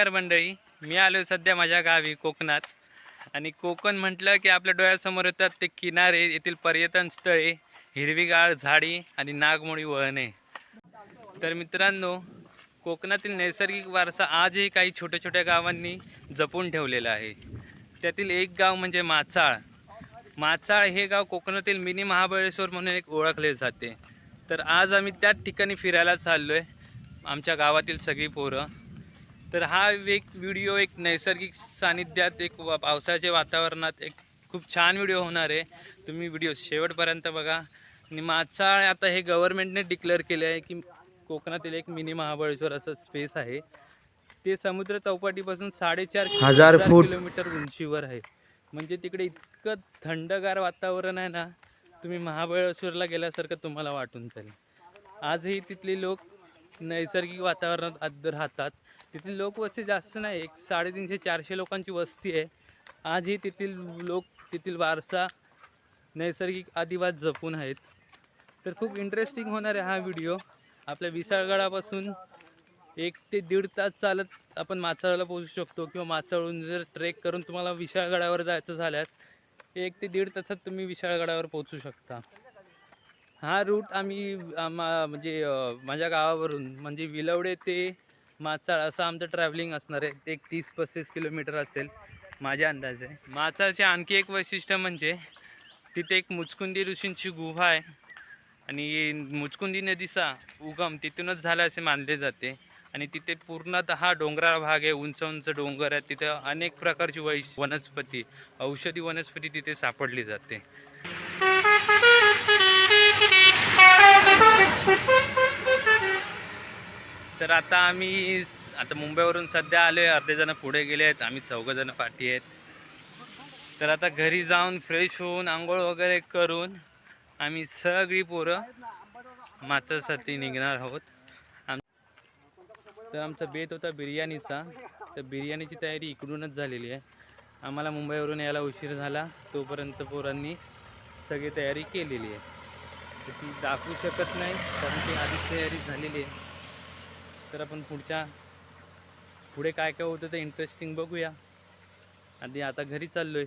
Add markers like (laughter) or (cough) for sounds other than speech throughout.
नमस्कार मंडळी. मी आलो सध्या माझ्या गावी कोकणात. आणि कोकण म्हटलं की आपल्या डोळ्यासमोर येतात ते किनारे येथील पर्यटन स्थळे हिरवीगार झाडी आणि नागमोडी वळणे. तर मित्रांनो कोकणातील नैसर्गिक वारसा आजही काही छोट्या छोट्या गावांनी जपून ठेवलेला आहे. त्यातील एक गाव म्हणजे माचाळ. माचाळ हे गाव कोकणातील मिनी महाबळेश्वर म्हणून एक ओळखले जाते. तर आज आम्ही त्याच ठिकाणी फिरायला चाललो आहे आमच्या गावातील सगळी पोरं. तर हा एक व्हिडिओ एक नैसर्गिक सानिध्यात एक वा- पावसाच्या वातावरणात एक खूप छान व्हिडिओ होणार आहे. तुम्ही व्हिडिओ शेवटपर्यंत बघा. आणि माचाळ आता हे गव्हर्नमेंटने डिक्लेअर केले आहे की कोकणातील एक मिनी महाबळेश्वर असं स्पेस आहे. ते समुद्र चौपाटीपासून साडेचार हजार. किलोमीटर उंचीवर आहे. म्हणजे तिकडे इतकं थंडगार वातावरण आहे ना तुम्ही महाबळेश्वरला गेल्यासारखं तुम्हाला वाटून जाईल. आजही तिथले लोक नैसर्गिक वातावरणात आद राहतात. तिथली लोकवस्ती जास्त नाही. एक साडेतीनशे चारशे लोकांची वस्ती आहे. आजही तेथील लोक तेथील वारसा नैसर्गिक आदिवास जपून आहेत. तर खूप इंटरेस्टिंग होणार आहे हा व्हिडिओ आपल्या विशाळगडापासून एक ते दीड तास चालत आपण माचाळला पोहोचू शकतो किंवा माचाळून जर ट्रेक करून तुम्हाला विशाळगडावर जायचं झाल्यास एक ते दीड तासात तुम्ही विशाळगडावर पोहोचू शकता. हा रूट आम्ही आम्हा म्हणजे माझ्या गावावरून म्हणजे विलवडे ते माचाळ असं आमचं ट्रॅव्हलिंग असणार आहे. ते एक तीस पस्तीस किलोमीटर असेल माझ्या अंदाजे. माचाचे आणखी एक वैशिष्ट्य म्हणजे तिथे एक मुचकुंदी ऋषींची गुहा आहे. आणि मुचकुंदी नदीचा उगम तिथूनच झाला असे मानले जाते. आणि तिथे पूर्णतः डोंगराळ भाग आहे. उंच उंच डोंगर आहे तिथे अनेक प्रकारची वै वनस्पती औषधी वनस्पती तिथे सापडली जाते. तर आता आम्ही आता मुंबईवरून सध्या आलो आहे अर्धे जण पुढे गेले आहेत. आम्ही चौघं जण पाठी आहेत. तर आता घरी जाऊन फ्रेश होऊन आंघोळ वगैरे करून आम्ही सगळी पोरं माचासाठी निघणार आहोत. आम तर आमचा बेत होता बिर्याणीचा. तर बिर्याणीची तयारी इकडूनच झालेली आहे. आम्हाला मुंबईवरून यायला उशीर झाला. तोपर्यंत पोरांनी सगळी तयारी केलेली आहे. तर ती दाखवू शकत नाही कारण ती आधीच तयारी झालेली आहे. तर आपण पुढच्या पुढे काय काय होतं ते इंटरेस्टिंग बघूया. आधी आता घरी चाललोय.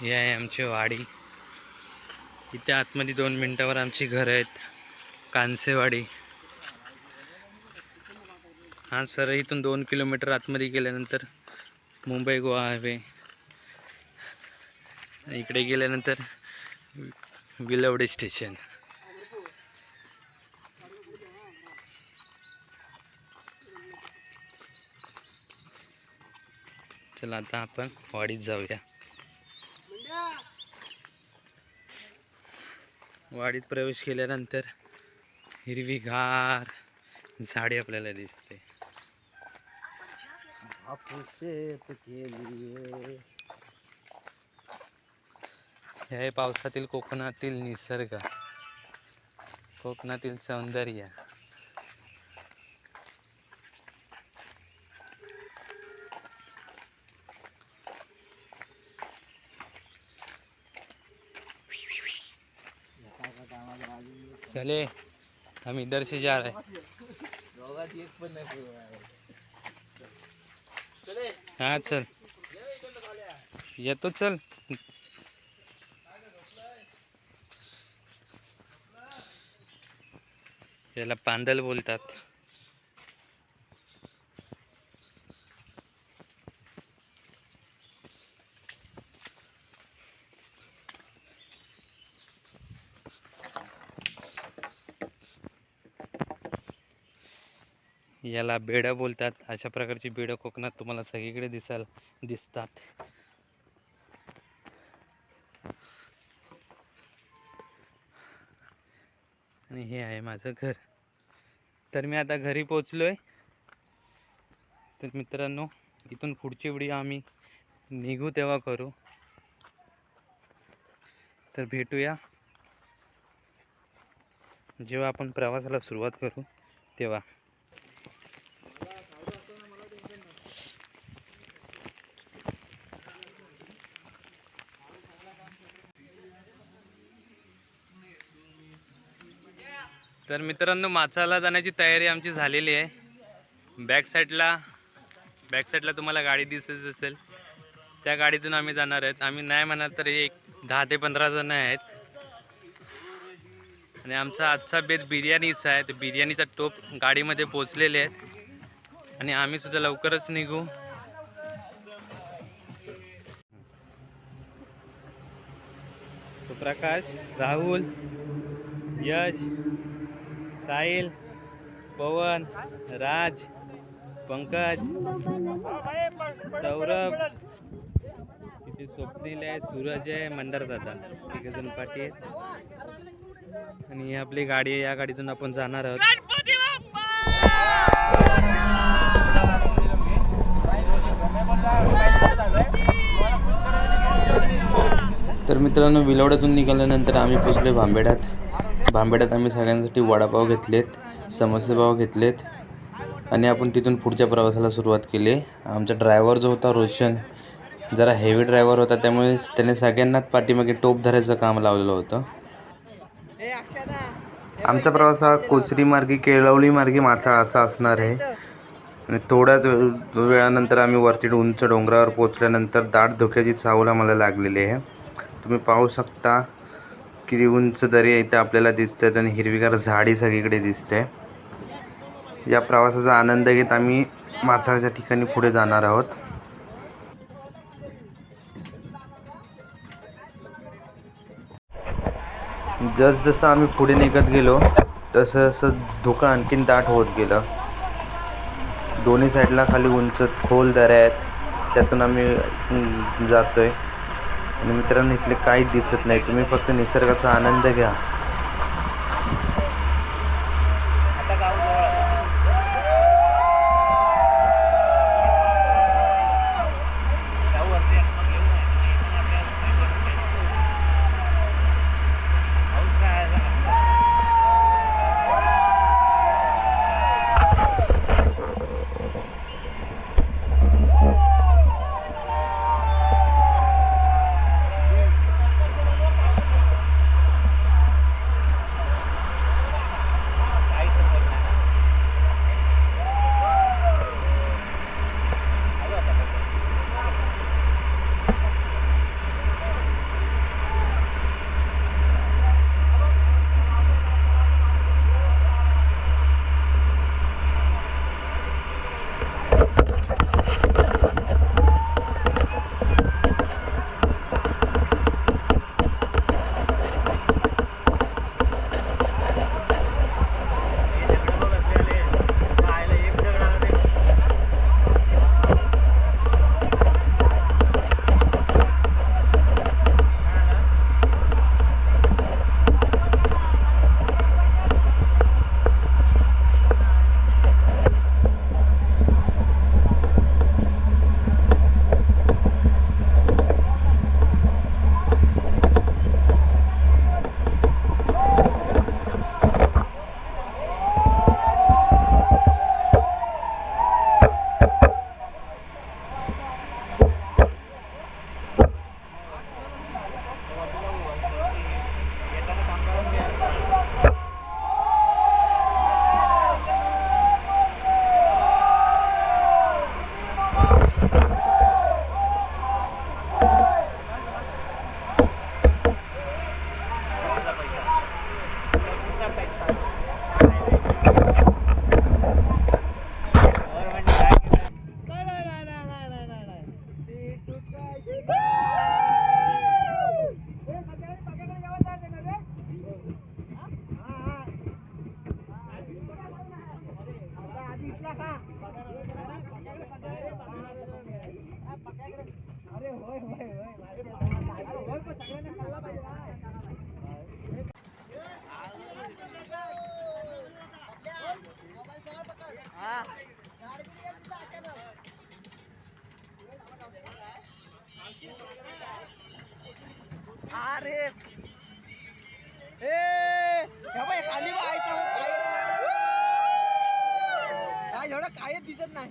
ही आहे आमची वाडी. इथे आतमध्ये दोन मिनटावर आमची घरं आहेत. कांसेवाडी. हां सर इथून दोन किलोमीटर आतमध्ये गेल्यानंतर मुंबई गोवा हायवे. इकडे गेल्यानंतर विलवडे स्टेशन. चला आता आपण वाडीत जाऊया. वाडीत प्रवेश केल्यानंतर हिरवीगार झाडे आपल्याला दिसते. शेत केली हे आहे पावसातील निसर्ग. कोकणातील सौंदर्य. चले हम इधर से जा रहे. हैं पण नाही हा चल. याला पांदल बोलतात. याला बेडं बोलतात. अशा प्रकारची बेडं कोकणात तुम्हाला सगळीकडे दिसाल दिसतात आणि हे आहे माझं घर. तर मी आता घरी पोचलोय. तर मित्रांनो इथून पुढची व्हिडिओ आम्ही निघू तेव्हा करू. तर भेटूया. जेव्हा आपण प्रवासाला सुरुवात करू तेव्हा. तर मित्रांनो माचाला जाण्याची तयारी आमची झालेली आहे. बॅक साईडला बॅक साईडला तुम्हाला गाडी दिसत असेल. त्या गाडीतून आम्ही जाणार आहेत. आम्ही नाही म्हणाल तर एक दहा ते पंधरा जण आहेत. आणि आमचा आजचा बेत बिर्याणीचा आहे. तर बिर्याणीचा टोप गाडीमध्ये पोचलेले आहेत. आणि आम्ही सुद्धा लवकरच निघू. प्रकाश राहुल यश. साहिल पवन राज पंकज सौरभ तिथे स्वप्नील आहे सूरज आहे मंदार दादा तिघ जण पाठी आहेत. आणि ही आपली गाडी आहे या गाडीतून आपण जाणार आहोत. तर मित्रांनो विलवड्यातून निघाल्यानंतर आम्ही पोचलो भांबेड्यात भांबेड्यात आम्ही सगळ्यांसाठी वडापाव घेतलेत समोसेपाव घेतलेत आणि आपण तिथून पुढच्या प्रवासाला सुरुवात केली. आमचा ड्रायव्हर जो होता रोशन जरा हेवी ड्रायव्हर होता त्यामुळे त्याने सगळ्यांनाच पाठीमागे टोप धरायचं काम लावलेलं होतं. आमचा प्रवास हा कोचरी मार्गी केळवली मार्गी माथाळ असा असणार आहे. आणि थोड्याच वेळानंतर आम्ही वरती उंच डोंगरावर पोचल्यानंतर दाट धोक्याची चाहूल आम्हाला लागलेली आहे. तुम्ही पाहू शकता किती उंच दरी इथे आपल्याला दिसतात आणि हिरवीगार झाडी सगळीकडे दिसते या प्रवासाचा आनंद घेत आम्ही माचाळच्या ठिकाणी पुढे जाणार आहोत. जसजसं आम्ही पुढे निघत गेलो तसं तसं धुकं आणखीन दाट होत गेलं. दोन्ही साईडला खाली उंच खोल दऱ्या आहेत त्यातून आम्ही जातो आहे आणि मित्रांनो इथले काहीच दिसत नाही. तुम्ही फक्त निसर्गाचा आनंद घ्या. अरे. ए खाली काय काय (laughs) एवढं काय दिसत नाही.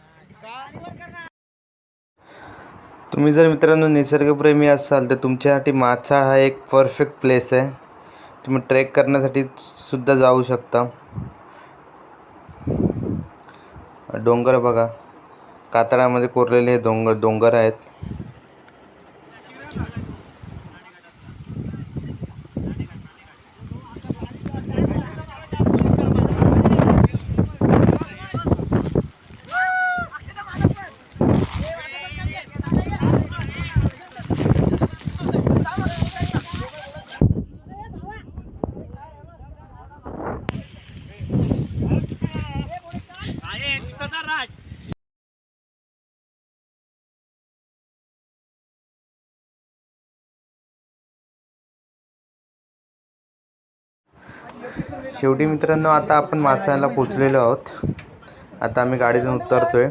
तुम्ही जर मित्रांनो निसर्गप्रेमी असाल तर तुमच्यासाठी माचाळ हा एक परफेक्ट प्लेस आहे. तुम्ही ट्रेक करण्यासाठी सुद्धा जाऊ शकता. डोंगर बघा. कातळामध्ये कोरलेले हे डोंगर डोंगर आहेत. शेवटी मित्रांनो आता आपण माचायला पोचलेलो आहोत. आता आम्ही गाडीतून उतरतोय.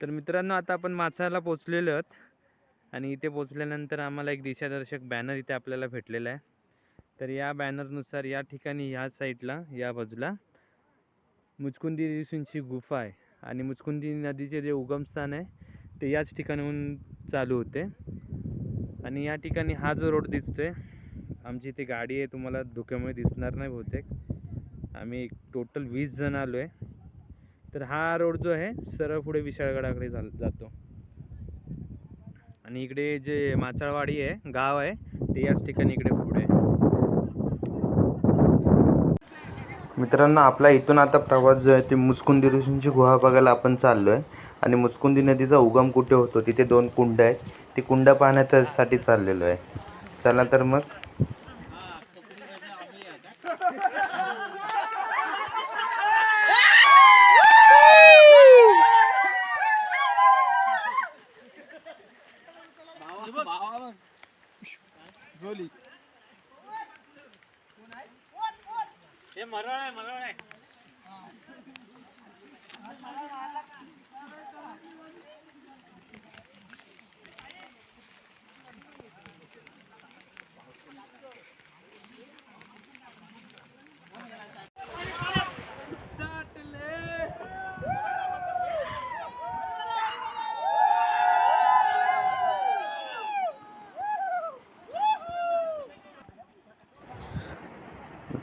तर मित्रांनो आता आपण माचाला पोचलेलो आहोत. आणि इथे पोचल्यानंतर आम्हाला एक दिशादर्शक बॅनर इथे आपल्याला भेटलेला आहे. तर या बॅनरनुसार या ठिकाणी ह्या साईडला या बाजूला मुचकुंदी ऋषींची गुफा आहे. आणि मुचकुंदी नदीचे जे उगमस्थान आहे ते याच ठिकाणाहून चालू होते. आणि या ठिकाणी हा जो रोड दिसतोय आमची इथे गाडी आहे तुम्हाला धुक्यामुळे दिसणार नाही बहुतेक. आम्ही टोटल वीस जण आलो आहे तर हा रोड जो आहे सरळ पुढे विशाळगडाकडे चाल जातो. आणि इकडे जे माचाळवाडी आहे गाव आहे ते याच ठिकाणी इकडे पुढे आहे. मित्रांनो आपला इथून आता प्रवास जो आहे ते मुचकुंदी ऋषींची गुहा बघायला आपण चाललो आहे आणि मुचकुंदी नदीचा उगम कुठे होतो? तिथे दोन कुंड आहेत. ती कुंड पाहण्यासाठी चाललेलो आहे. चला तर मग.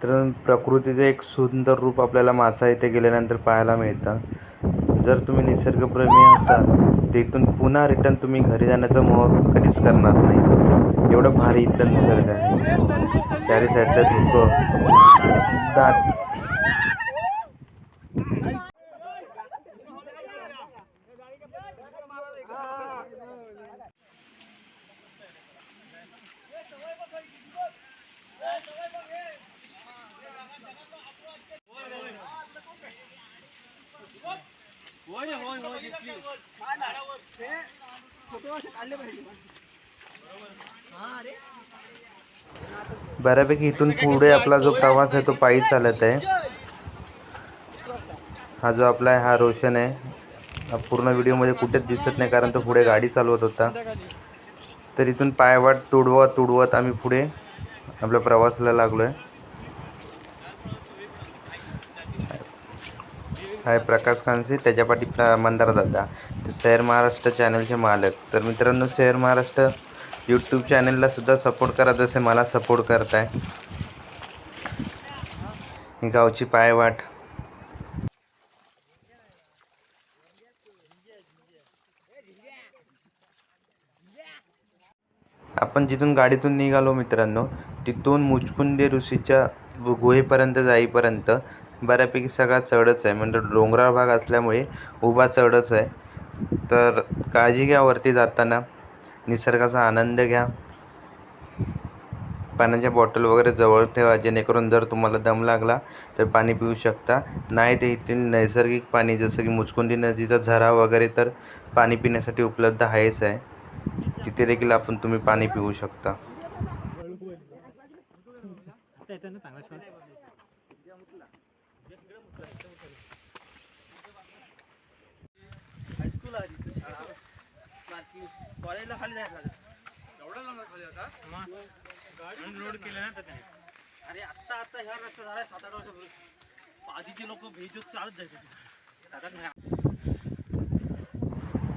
तर प्रकृतीचं एक सुंदर रूप आपल्याला मासा इथे गेल्यानंतर पाहायला मिळतं. जर तुम्ही निसर्गप्रेमी असाल तर इथून पुन्हा रिटर्न तुम्ही घरी जाण्याचा मोह कधीच करणार नाही. एवढं भारी इथलं निसर्ग आहे. चारी साईडला धुकं दाट फोटो असे काढले पाहिजे हा अरे बऱ्यापैकी इथून पुढे आपला जो प्रवास आहे तो पायी चालत आहे. हा जो आपला आहे हा रोशन आहे. पूर्ण व्हिडिओमध्ये कुठेच दिसत नाही कारण तो पुढे गाडी चालवत होता. तर इथून पायवाट तुडवत तुडवत आम्ही पुढे आपल्या प्रवासाला लागलो आहे हाय प्रकाश खानसे त्याच्या पाठी प्र- मंदार दादा. ते शहर महाराष्ट्र चॅनलचे मालक. तर मित्रांनो शहर महाराष्ट्र यूट्यूब चॅनलला सुद्धा सपोर्ट करा जसे मला सपोर्ट करताय. गावची पायवाट. आपण जिथून गाडीतून निघालो मित्रांनो तिथून मुचकुंदे ऋषीच्या गुहेपर्यंत जाईपर्यंत बऱ्यापैकी सगळा चढच आहे. म्हणजे डोंगराळ भाग असल्यामुळे उभा चढच आहे. तर काळजी घ्या वरती जाताना. निसर्गाचा आनंद घ्या. पाण्याच्या बॉटल वगैरे जवळ ठेवा जेणेकरून जर तुम्हाला दम लागला तर पाणी पिऊ शकता. नाही ते येथील नैसर्गिक पाणी जसं की मुचकुंदी नदीचा झरा वगैरे तर पाणी पिण्यासाठी उपलब्ध आहेच आहे. तिथे देखील आपण तुम्ही पाणी पिऊ शकता हायस्कूल आहे तिथे शाळा बाकी कॉलेजला खाली जायला लागत अरे आत्ता आता ह्या रस्ता झाला सात आठ वर्षापूर्वी. आधीचे लोक भेजूत चालत जायचे. आता नाही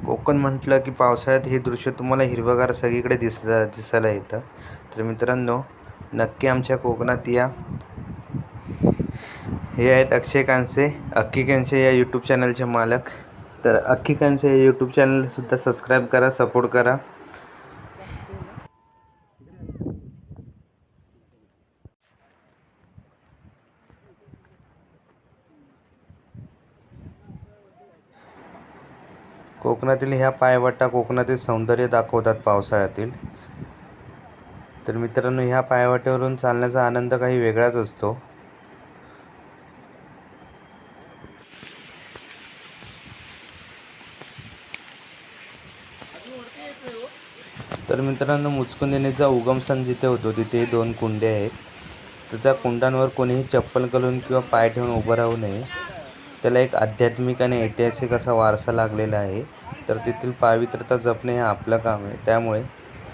कोकण म्हटलं की पावसाळ्यात हे दृश्य तुम्हाला हिरवगार सगळीकडे दिस दिसायला येतं. तर मित्रांनो नक्की आमच्या कोकणात या. हे आहेत अक्षय कांसे अक्की कांसे या यूट्यूब चॅनलचे मालक. तर अख्खी कांसे यूट्यूब चॅनलसुद्धा सबस्क्राईब करा सपोर्ट करा. कोकणातील ह्या पायवाटा कोकणातील सौंदर्य दाखवतात पावसाळ्यातील. तर मित्रांनो ह्या पायवाटेवरून चालण्याचा आनंद काही वेगळाच असतो. तर मित्रांनो मुचकुंद नदीचा उगमस्थान जिथे होतो तिथे दोन कुंडे आहेत. तर त्या कुंडांवर कोणीही चप्पल घालून किंवा पाय ठेवून उभं राहू नये. त्याला एक आध्यात्मिक आणि ऐतिहासिक असा वारसा लागलेला आहे. तर तेथील पावित्रता जपणे हे आपलं काम आहे. त्यामुळे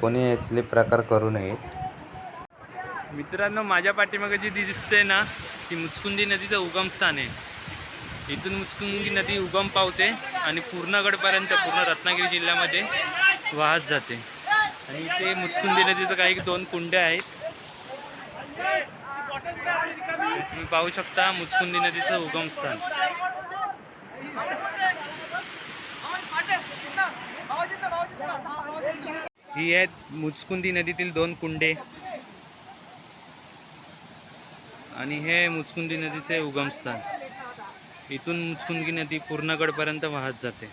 कोणी यातले प्रकार करू नयेत. मित्रांनो माझ्या पाठीमागे जी दिसते ना ती मुचकुंदी नदीचं उगमस्थान आहे. इथून मुचकुंदी नदी उगम पावते आणि पूर्णगडपर्यंत पूर्ण रत्नागिरी जिल्ह्यामध्ये वाहत जाते. आणि इथे मुचकुंदी तिथं काही दोन कुंडे आहेत. तुम्ही पाहू शकता मुचकुंदी नदीचं उगमस्थान ही आहेत मुचकुंदी नदीतील दोन कुंडे. आणि हे मुचकुंदी नदीचे उगमस्थान इथून मुचकुंदी नदी पूर्णगडपर्यंत वाहत जाते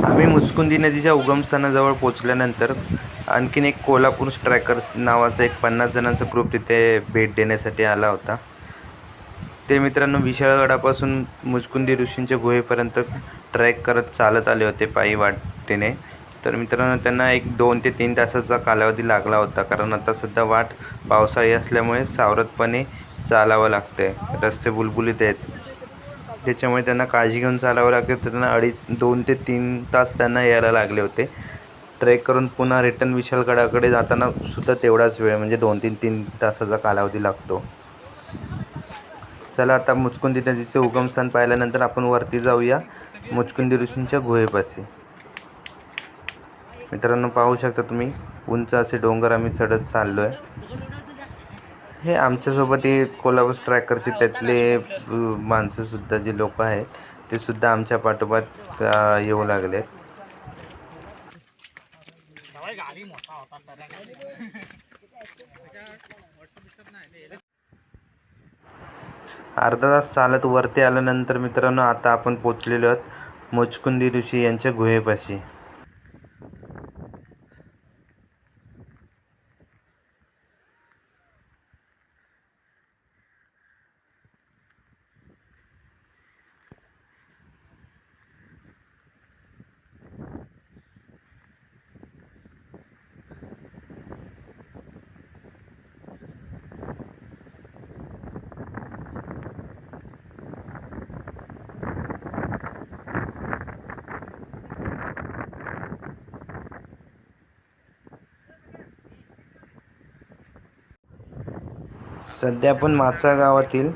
आम्ही मुचकुंदी नदीच्या उगमस्थानाजवळ पोचल्यानंतर आणखीन एक कोल्हापूर स्ट्रायकर्स नावाचा एक पन्नास जणांचा ग्रुप तिथे भेट देण्यासाठी आला होता. ते मित्रांनो विशाळगडापासून मुचकुंदी ऋषींच्या गुहेपर्यंत ट्रॅक करत चालत आले होते पायी वाटेने. तर मित्रांनो त्यांना एक दोन ते तीन तासाचा कालावधी लागला होता. कारण आता सध्या वाट पावसाळी असल्यामुळे सावरतपणे चालावं लागते रस्ते बुलबुलीत आहेत. त्याच्यामुळे त्यांना काळजी घेऊन चालावं लागते त्यांना अडीच दोन ते तीन तास त्यांना यायला लागले होते. ट्रेक करून पुन्हा रिटर्न विशालगडाकडे जाताना सुद्धा तेवढाच वेळ म्हणजे दोन तीन तीन तासाचा कालावधी लागतो. चला आता मुचकुंदी नदीचे उगमस्थान पाहिल्यानंतर आपण वरती जाऊया. मुचकुंदी ऋषींच्या गुहेपाशी. मित्रांनो पाहू शकता तुम्ही उंच असे डोंगर आम्ही चढत चाललो आहे हे आमच्यासोबत हे कोल्हापूर ट्रॅकरचे त्यातले माणसंसुद्धा जे लोक आहेत ते सुद्धा आमच्या पाठोपाठ येऊ लागलेत. अर्धा तास चालत वरती आल्यानंतर मित्रांनो आता आपण पोचलेलो आहोत मुचकुंदी ऋषी यांच्या गुहेपाशी. सध्या आपण माचा गावातील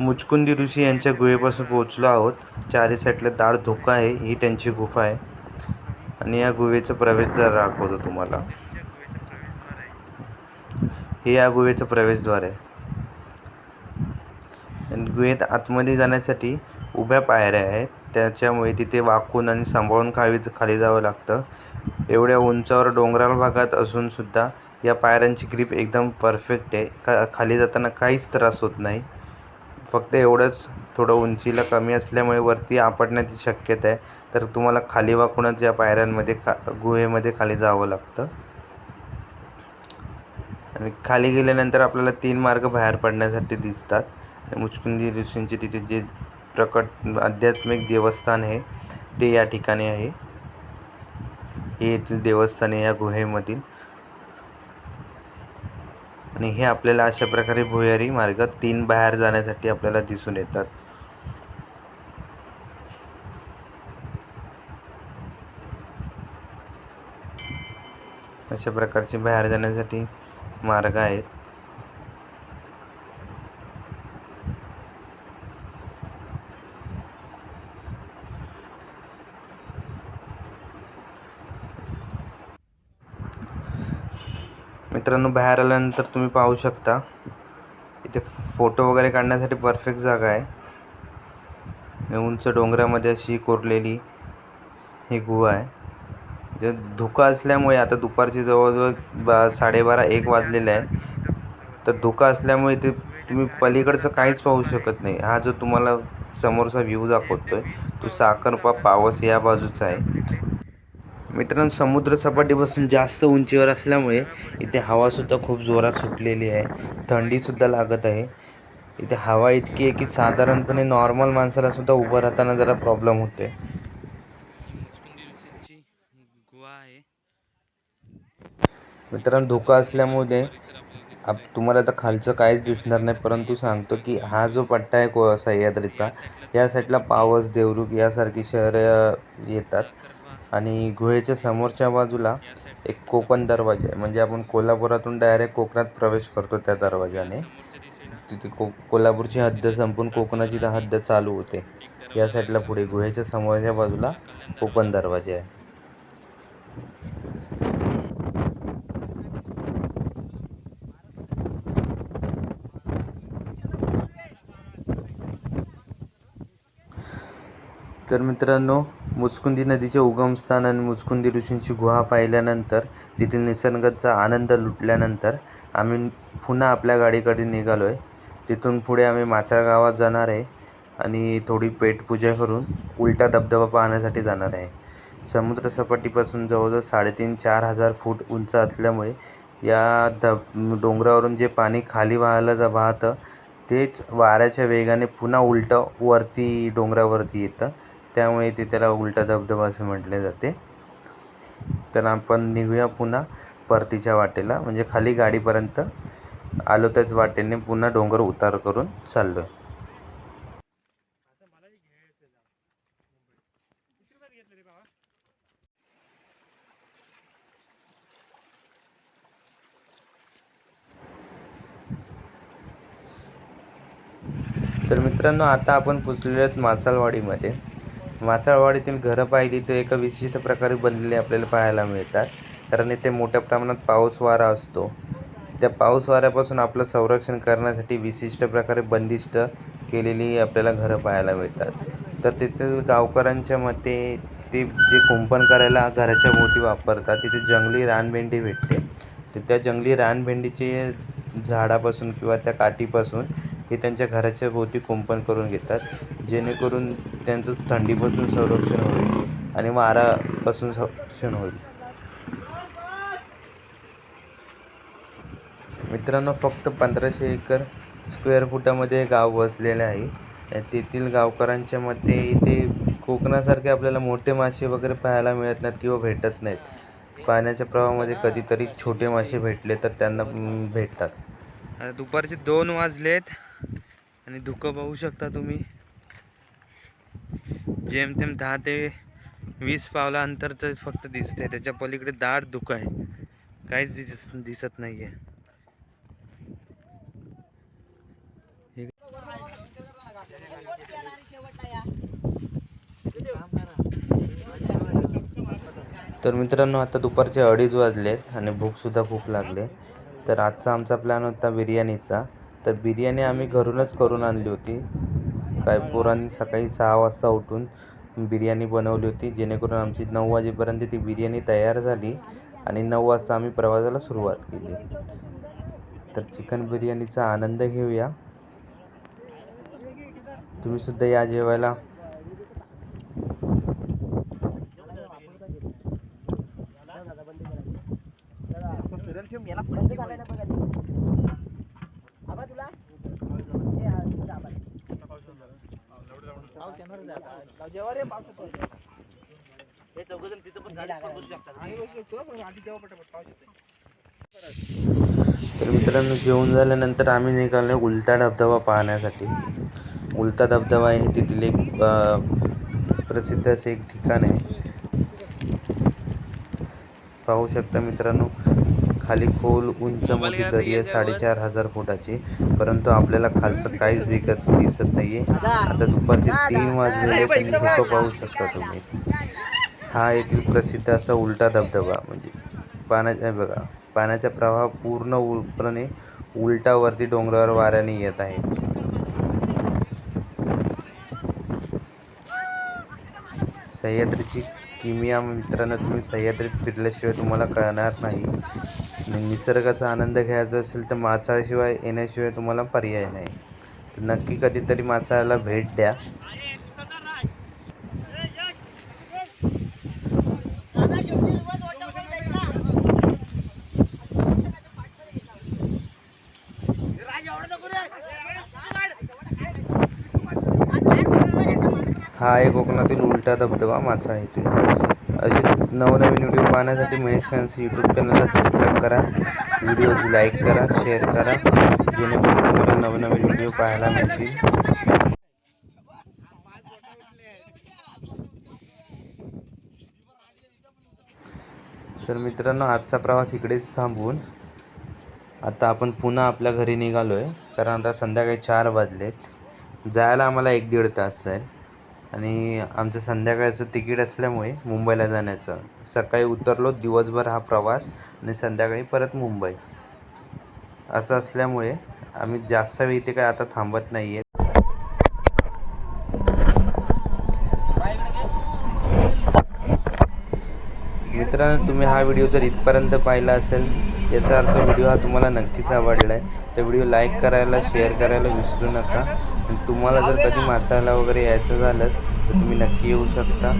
मुचकुंदी ऋषी यांच्या गुहेपासून पोहोचलो आहोत. चारी साईडला दाड धोका आहे ही त्यांची गुफा आहे. आणि या गुहेचा प्रवेशद्वार दाखवतो तुम्हाला. हे या गुहेचं प्रवेशद्वार आहे. आणि गुहेत आतमध्ये जाण्यासाठी उभ्या पायऱ्या आहेत. त्याच्यामुळे तिथे वाकून आणि सांभाळून खावी खाली जावं लागतं. एवढ्या उंचावर डोंगराळ भागात असूनसुद्धा या पायऱ्यांची ग्रीप एकदम परफेक्ट आहे. का खाली जाताना काहीच त्रास होत नाही. फक्त एवढंच थोडं उंचीला कमी असल्यामुळे वरती आपटण्याची शक्यता आहे. तर तुम्हाला खाली वाकूनच या पायऱ्यांमध्ये खा गुहेमध्ये खाली जावं लागतं. आणि खाली गेल्यानंतर आपल्याला तीन मार्ग बाहेर पडण्यासाठी दिसतात. मुचकुंदी ऋषींचे तिथे जे प्रकट आध्यात्मिक देवस्थान आहे ते या ठिकाणी आहे. हे येथील देवस्थान आहे या गुहेमधील. आणि हे आपल्याला अशा प्रकारे भुयारी मार्ग तीन बाहेर जाण्यासाठी आपल्याला दिसून येतात. अशा प्रकारचे बाहेर जाण्यासाठी मार्ग आहेत. मित्रांनो बाहेर आल्यानंतर तुम्ही पाहू शकता. इथे फोटो वगैरे काढण्यासाठी परफेक्ट जागा आहे. आणि उंच डोंगरामध्ये अशी कोरलेली ही गुहा आहे. जे धुकं असल्यामुळे आता दुपारची जवळजवळ बा साडेबारा एक वाजलेले आहे. तर धुकं असल्यामुळे इथे तुम्ही पलीकडचं काहीच पाहू शकत नाही. हा जो तुम्हाला समोरचा व्ह्यू आहे तो साखरपा पावस या बाजूचा आहे. मित्रांनो समुद्र सपाटीपासून जास्त उंचीवर असल्यामुळे इथे हवासुद्धा खूप जोरात सुटलेली आहे. थंडीसुद्धा लागत आहे. इथे हवा इतकी आहे की साधारणपणे नॉर्मल माणसाला सुद्धा उभं राहताना जरा प्रॉब्लेम होते मित्रांनो धोका असल्यामुळे आप तुम्हाला आता खालचं काहीच दिसणार नाही परंतु सांगतो की हा जो पट्टा आहे को सह्याद्रीचा या साईडला पावस देवरुख यासारखी शहरं येतात. आणि गुहेच्या समोरच्या बाजूला एक कोकण दरवाजा आहे. म्हणजे आपण कोल्हापुरातून डायरेक्ट कोकणात प्रवेश करतो त्या दरवाजाने तिथे को कोल्हापूरची हद्द संपून कोकणाची हद्द चालू होते. या साईडला पुढे गुहेच्या समोरच्या बाजूला कोकण दरवाजे आहे. तर मित्रांनो मुचकुंदी नदीचे उगमस्थान आणि मुचकुंदी ऋषींची गुहा पाहिल्यानंतर तेथील निसर्गाचा आनंद लुटल्यानंतर आम्ही पुन्हा आपल्या गाडीकडे निघालो आहे तिथून पुढे आम्ही माचाळ गावात जाणार आहे आणि थोडी पेटपूजा करून उलटा धबधबा पाहण्यासाठी जाणार आहे. समुद्रसपाटीपासून जवळजवळ साडेतीन चार हजार फूट उंच असल्यामुळे या धब डोंगरावरून जे पाणी खाली वाहायला जा वाहतं तेच वाऱ्याच्या वेगाने पुन्हा उलटं वरती डोंगरावरती येतं. त्यामुळे ते त्याला उलटा धबधबा असे म्हटले जाते. तर आपण निघूया पुन्हा परतीच्या वाटेला. म्हणजे खाली गाडीपर्यंत आलो त्याच वाटेने पुन्हा डोंगर उतार करून चाललो आहे तर मित्रांनो आता आपण पोचलेलो आहेत माचालवाडीमध्ये. मासळवाडीतील घरं पाहिली तर एका विशिष्ट प्रकारे बनलेली आपल्याला पाहायला मिळतात. कारण इथे मोठ्या प्रमाणात पाऊस वारा असतो. त्या पाऊस वाऱ्यापासून आपलं संरक्षण करण्यासाठी विशिष्ट प्रकारे बंदिस्त केलेली आपल्याला घरं पाहायला मिळतात. तर तेथील गावकऱ्यांच्या मते ते जे कुंपण करायला घराच्या भोवती वापरतात तिथे जंगली रानभेंडी भेटते. तर त्या जंगली रानभेंडीचे झाडापासून किंवा त्या काठीपासून हे त्यांच्या घराच्या भोवती कुंपण करून घेतात जेणेकरून त्यांचं थंडीपासून संरक्षण होईल आणि वारापासून संरक्षण होईल. मित्रांनो फक्त पंधराशे एकर स्क्वेअर फुटामध्ये गाव वसलेले आहे. तेथील गावकऱ्यांच्या मते इथे कोकणासारखे आपल्याला मोठे मासे वगैरे पाहायला मिळत नाहीत किंवा भेटत नाहीत. पाण्याच्या प्रवाहामध्ये कधीतरी छोटे मासे भेटले तर त्यांना भेटतात. दुपारचे दोन वाजलेत. आणि धुकं पाहू शकता तुम्ही. जेमतेम दहा ते वीस पावला अंतरच फक्त दिसते त्याच्या पलीकडे दाट धुकं आहे. काहीच दिस दिसत नाही आहे तर मित्रांनो आता दुपारचे अडीच वाजलेत आणि भूकसुद्धा खूप लागले. तर आजचा आमचा प्लॅन होता बिर्याणीचा. तर बिर्याणी आम्ही घरूनच करून आणली होती. काय पोरांनी सकाळी सहा वाजता उठून बिर्याणी बनवली होती. जेणेकरून आमची नऊ वाजेपर्यंत ती बिर्याणी तयार झाली आणि नऊ वाजता आम्ही प्रवासाला सुरुवात केली. तर चिकन बिर्याणीचा आनंद घेऊया. तुम्ही सुद्धा या जेवायला हे चौघजण तिथं पण गाडी पण बसू शकतात तर मित्रांनो जेवण झाल्यानंतर आम्ही निघालो उलटा धबधबा पाहण्यासाठी. उलटा धबधबा हे तेथील एक प्रसिद्ध असे एक ठिकाण आहे. पाहू शकता मित्रांनो खाली खोल उंच मोठी दरी आहे साडेचार हजार फुटाची. परंतु आपल्याला खालचं काहीच दिसत दिसत नाहीये. आता दुपारचे तीन वाजलेले तुम्ही धुकं पाहू शकता तुम्ही. हा येथील प्रसिद्ध असा उलटा धबधबा म्हणजे पाण्याचा बघा पाण्याचा प्रवाह पूर्ण उलटावरती डोंगरावर वाऱ्याने येत आहे. सह्याद्रीची किमिया मित्रांनो तुम्ही सह्याद्रीत फिरल्याशिवाय तुम्हाला कळणार नाही. निसर्गाचा आनंद घ्यायचा असेल तर माचाळशिवाय येण्याशिवाय तुम्हाला पर्याय नाही. तर नक्की कधीतरी माचाळाला भेट द्या हा आहे कोकणातील उलटा धबधबा माचाळ येथे असे नवनवीन व्हिडिओ पाहण्यासाठी महेश खानसी यूट्यूब चॅनलला सबस्क्राईब करा. व्हिडिओज लाईक करा शेअर करा. जेणेकरून तुम्हाला नवनवीन व्हिडिओ पाहायला मिळतील. तर मित्रांनो आजचा प्रवास इकडेच थांबवून आता आपण पुन्हा आपल्या घरी निघालो आहे कारण आता संध्याकाळी चार वाजलेत. जायला आम्हाला एक दीड तास आहे. आणि आमचं संध्याकाळचं तिकीट असल्यामुळे मुंबईला जाण्याचं. सकाळी उतरलो दिवसभर हा प्रवास आणि संध्याकाळी परत मुंबई. असं असल्यामुळे आम्ही जास्त वेळ इथे काय आता थांबत नाही आहे मित्रांनो तुम्ही हा व्हिडिओ जर इथपर्यंत पाहिला असेल याचा अर्थ व्हिडिओ हा तुम्हाला नक्कीच आवडला आहे तर व्हिडिओ लाईक करायला शेअर करायला विसरू नका. आणि तुम्हाला जर कधी मासाला वगैरे यायचं झालंच तर तुम्ही नक्की येऊ शकता.